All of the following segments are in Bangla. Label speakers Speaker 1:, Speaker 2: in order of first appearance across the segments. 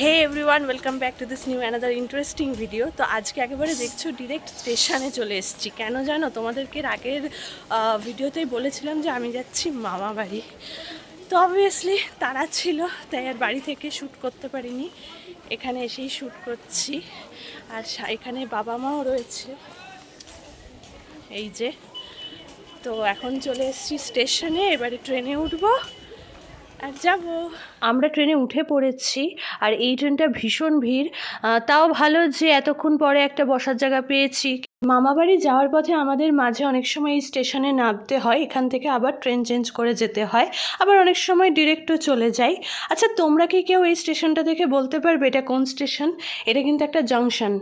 Speaker 1: Hey everyone welcome back to this new another interesting video তো আজকে একেবারে দেখছ ডিরেক্ট স্টেশনে চলে এসেছি। কেন জানো, তোমাদেরকে আগের ভিডিওতেই বলেছিলাম যে আমি যাচ্ছি মামা বাড়ি। তো অবভিয়াসলি তারা ছিল, তাই আর বাড়ি থেকে শ্যুট করতে পারিনি। এখানে এসেই শ্যুট করছি। আর এখানে বাবা মাও রয়েছে। এই যে, তো এখন চলে এসেছি স্টেশনে এবারে ট্রেনে উঠবো। আর যাব। আমরা ট্রেনে উঠে পড়েছি আর এই ট্রেনটা ভীষণ ভিড়। তাও ভালো যে এতক্ষণ পরে একটা বসার জায়গা পেয়েছি। মামাবাড়ি যাওয়ার পথে আমাদের মাঝে অনেক সময় এই স্টেশনে নামতে হয়, এখান থেকে আবার ট্রেন চেঞ্জ করে যেতে হয়, আবার অনেক সময় ডিরেক্টও চলে যাই। আচ্ছা তোমরা কি কেউ এই স্টেশনটা দেখে বলতে পারবে এটা কোন স্টেশন? এটা কিন্তু একটা জাংশন।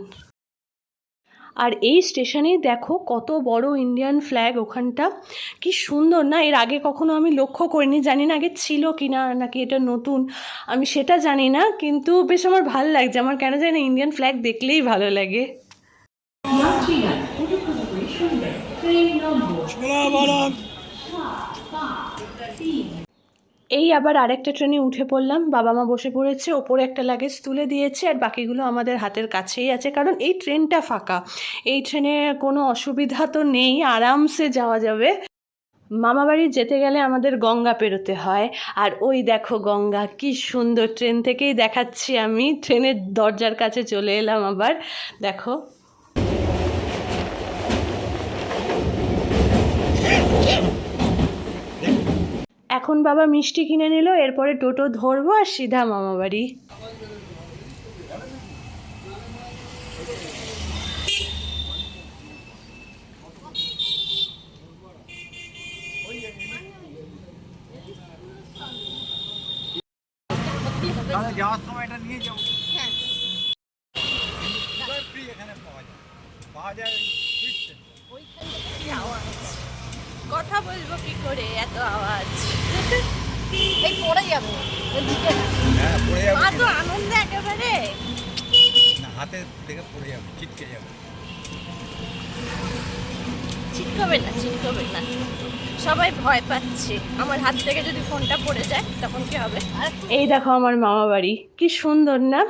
Speaker 1: আর এই স্টেশনেই দেখো কত বড় ইন্ডিয়ান ফ্ল্যাগ ওখানটা। কি সুন্দর না এর আগে কখনো আমি লক্ষ্য করিনি জানি না আগে ছিল কি না নাকি এটা নতুন আমি সেটা জানি না কিন্তু বেশ আমার ভালো লাগছে আমার কেন জানি না ইন্ডিয়ান ফ্ল্যাগ দেখলেই ভালো লাগে। এই আবার আরেকটা ট্রেনে উঠে পড়লাম। বাবা মা বসে পড়েছে, ওপরে একটা লাগেজ তুলে দিয়েছে আর বাকিগুলো আমাদের হাতের কাছেই আছে। কারণ এই ট্রেনটা ফাঁকা। এই ট্রেনে কোনো অসুবিধা তো নেই, আরামসে যাওয়া যাবে। মামাবাড়ি যেতে গেলে আমাদের গঙ্গা পেরোতে হয়। আর ওই দেখো গঙ্গা, কি সুন্দর। ট্রেন থেকেই দেখাচ্ছি আমি। ট্রেনের দরজার কাছে চলে এলাম আবার। দেখো। এখন বাবা মিষ্টি কিনে নিল এরপরে টোটো ধরবো আর সিধা মামাবাড়ি
Speaker 2: তাহলে যাওয়ার সময় এটা নিয়ে যাব হ্যাঁ। এখানে পাওয়া যায়। পাওয়া যায়
Speaker 1: কথা বলব কি করে? এত আওয়াজ।
Speaker 3: এই পড়ে যাবে।
Speaker 2: হ্যাঁ পড়ে যাবে।
Speaker 1: মা তো আনন্দ একেবারে।
Speaker 2: হাতে দেখে পড়ে যাবে ছিটকে যাবে।
Speaker 1: ছিটকবে না ছিটকবে না। সবাই ভয় পাচ্ছে। আমার হাত থেকে যদি ফোনটা পড়ে যায়, তখন কি হবে? এই দেখো আমার মামা বাড়ি। কি সুন্দর, না?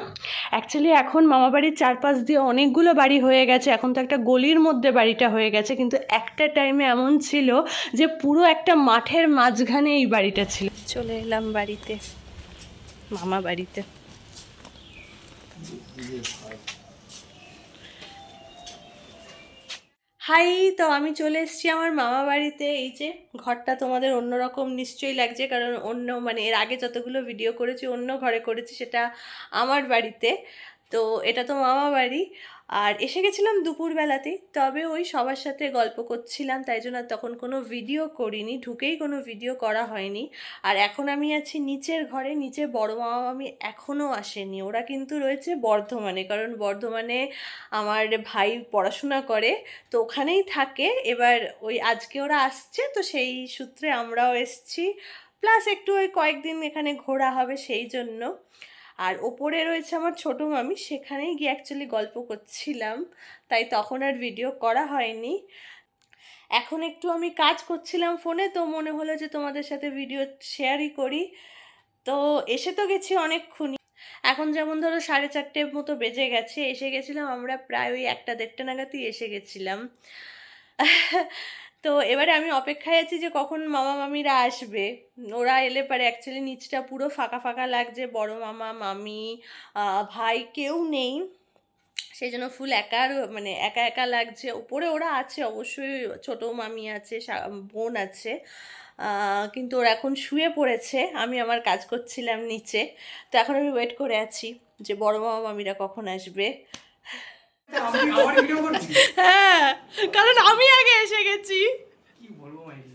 Speaker 1: অ্যাকচুয়ালি এখন মামা বাড়ির চারপাশ দিয়ে অনেকগুলো বাড়ি হয়ে গেছে। এখন তো একটা গলির মধ্যে বাড়িটা হয়ে গেছে। কিন্তু একটা টাইমে এমন ছিল যে পুরো একটা মাঠের মাঝখানে এই বাড়িটা ছিল। চলে এলাম বাড়িতে, মামা বাড়িতে। হাই, তো আমি চলে এসেছি আমার মামা বাড়িতে। এই যে, ঘরটা তোমাদের অন্যরকম নিশ্চয়ই লাগছে, কারণ অন্য মানে এর আগে যতগুলো ভিডিও করেছি, অন্য ঘরে করেছি, সেটা আমার বাড়িতে। তো এটা তো মামা বাড়ি। আর এসে গেছিলাম দুপুরবেলাতেই তবে ওই সবার সাথে গল্প করছিলাম, তাই জন্য তখন কোনো ভিডিও করিনি, ঢুকেই কোনো ভিডিও করা হয়নি। আর এখন আমি আছি নিচের ঘরে, নিচে বড় মামা মামি এখনও আসেনি। ওরা কিন্তু রয়েছে বর্ধমানে, কারণ বর্ধমানে আমার ভাই পড়াশোনা করে, তো ওখানেই থাকে। এবার ওই আজকে ওরা আসছে, তো সেই সূত্রে আমরাও এসছি। প্লাস একটু ওই কয়েকদিন এখানে ঘোরা হবে, সেই জন্য। আর ওপরে রয়েছে আমার ছোটো মামি, সেখানেই গিয়ে অ্যাকচুয়ালি গল্প করছিলাম। তাই তখন আর ভিডিও করা হয়নি। এখন একটু আমি কাজ করছিলাম ফোনে তো মনে হলো যে তোমাদের সাথে ভিডিও শেয়ারই করি। তো এসে তো গেছি অনেকক্ষণই। এখন যেমন ধরো সাড়ে চারটের মতো বেজে গেছে, এসে গেছিলাম আমরা প্রায় ওই একটা দেড়টা নাগাদই এসে গেছিলাম। তো এবারে আমি অপেক্ষায় আছি যে কখন মামা মামিরা আসবে। ওরা এলে পারে অ্যাকচুয়ালি নিচটা পুরো ফাঁকা ফাঁকা লাগছে বড় মামা মামি ভাই কেউ নেই। সেই জন্য ফুল একার মানে একা একা লাগছে। উপরে ওরা আছে অবশ্যই ছোট মামি আছে বোন আছে কিন্তু ওরা এখন শুয়ে পড়েছে। আমি আমার কাজ করছিলাম নিচে। তো এখন আমি ওয়েট করে আছি যে বড় মামা মামিরা কখন আসবে। হ্যাঁ কারণ আমি আগে এসে গেছি
Speaker 2: কি বলব মাইরি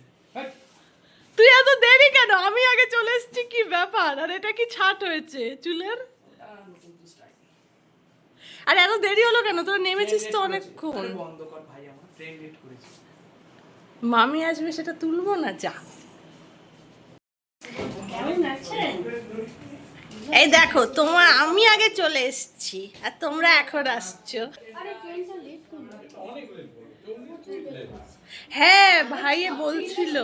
Speaker 1: তুই এত দেরি কেন? আমি আগে চলে এসেছি কি ব্যাপার? আর এটা কি ছাট হয়েছে? চুলের? আর এত দেরি হলো কেন? তোর নেমেছিস তো অনেকক্ষণ।
Speaker 4: বন্ধ কর ভাই আমার ট্রেন লেট করেছে।
Speaker 1: মামি আসবে সেটা তুলবো না? যা। এই দেখো তোমার আমি আগে চলে এসেছি আর তোমরা এখন আসছো। হ্যাঁ ভাইয়ে বলছিল।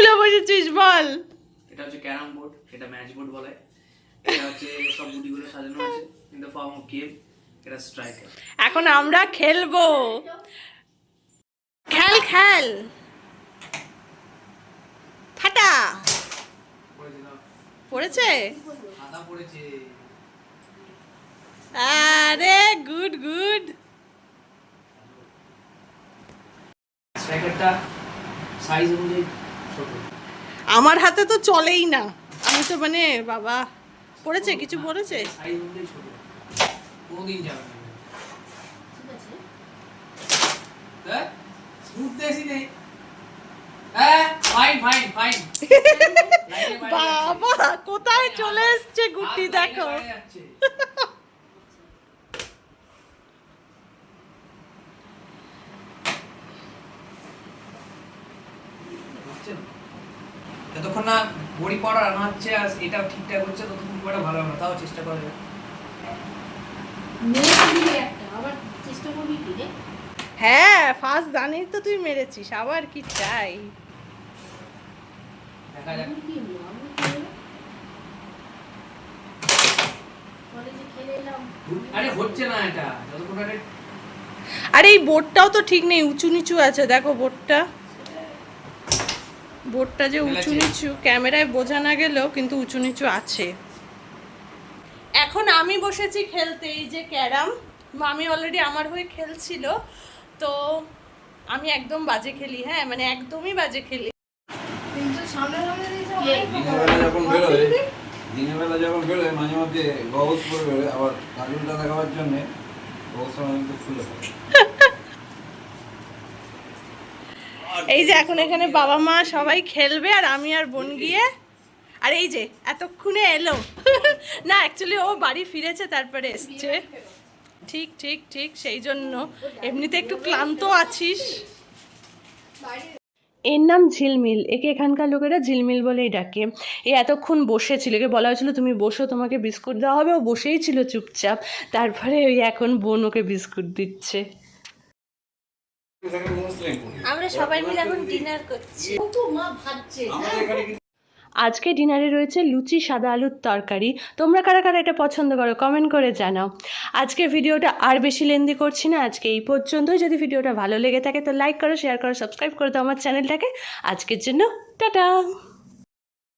Speaker 1: খুলে বসেছিস বল।
Speaker 4: এটা হচ্ছে ক্যারাম বোর্ড এটা ম্যাচ বোর্ড বলে। এটা হচ্ছে সব গুটিগুলো সাজানো আছে in the form of game এটা স্ট্রাইকার
Speaker 1: এখন আমরা খেলব। খেল খেল। ফাটা।
Speaker 4: পড়েছে?
Speaker 1: আরে গুড গুড
Speaker 4: স্ট্রাইকারটা সাইজ অনুযায়ী
Speaker 1: আমার হাতে তো চলেই না। আমি তো মানে বাবা পড়েছে? কিছু পড়েছে?
Speaker 4: হ্যাঁ? হ্যাঁ? ফাইন ফাইন ফাইন
Speaker 1: বাবা কোথায় চলে এসছে গুটি দেখো।
Speaker 4: যতক্ষণ না বড়ি পড়া রান্না হচ্ছে আর এটাও ঠিকঠাক হচ্ছে ততক্ষণ খুব একটা ভালো হবে তাও চেষ্টা করা যাবে।
Speaker 3: একটা আবার চেষ্টা করবি কি
Speaker 1: হ্যাঁ ফার্স্ট জানিস তো তুই মেরেছিস আবার কি চাই?
Speaker 4: দেখা যাক। হচ্ছে না এটা যতক্ষণ আরে
Speaker 1: আরে এই বোর্ডটাও তো ঠিক নেই উঁচু নিচু আছে দেখো বোর্ডটা বোর্ডটা যে উঁচু নিচু ক্যামেরায় বোঝা না গেলেও কিন্তু উঁচু নিচু আছে। এখন আমি বসেছি খেলতে এই যে ক্যারাম। মামি অলরেডি আমার হয়ে খেলছিল তো আমি একদম বাজে খেলি হ্যাঁ মানে একদমই বাজে খেলি।
Speaker 3: কিন্তু সামনে সামনে
Speaker 5: দিনের বেলা যখন বেরোয় মাঝে মধ্যে গগলস পরে বেরোয় আবার কার্টুনটা দেখাবার জন্য খুলে পড়ে
Speaker 1: এই যে এখন এখানে বাবা মা সবাই খেলবে আর আমি আর বোন গিয়ে আর এই যে, এতক্ষণে এলো। না অ্যাকচুয়ালি ও বাড়ি ফিরেছে, তারপরে এসছে। ঠিক ঠিক ঠিক, সেই জন্য। এমনিতে একটু ক্লান্ত আছিস। এর নাম ঝিলমিল। একে এখানকার লোকেরা ঝিলমিল বলেই ডাকে। এ এতক্ষণ বসেছিল। একে বলা হয়েছিল, তুমি বসো, তোমাকে বিস্কুট দেওয়া হবে। ও বসেই ছিল চুপচাপ। তারপরে ওই এখন বোন ওকে বিস্কুট দিচ্ছে। আমরা সবাই মিলে এখন ডিনার করছি।
Speaker 3: মা ভাবছে
Speaker 1: আজকে ডিনারে রয়েছে লুচি সাদা আলুর তরকারি। তোমরা কারা কারা এটা পছন্দ করো কমেন্ট করে জানাও। আজকে ভিডিওটা আর বেশি লেন্দি করছি না, আজকে এই পর্যন্তই। যদি ভিডিওটা ভালো লেগে থাকে, তো লাইক করো শেয়ার করো সাবস্ক্রাইব করে দাও আমার চ্যানেলটাকে আজকের জন্য, টাটা!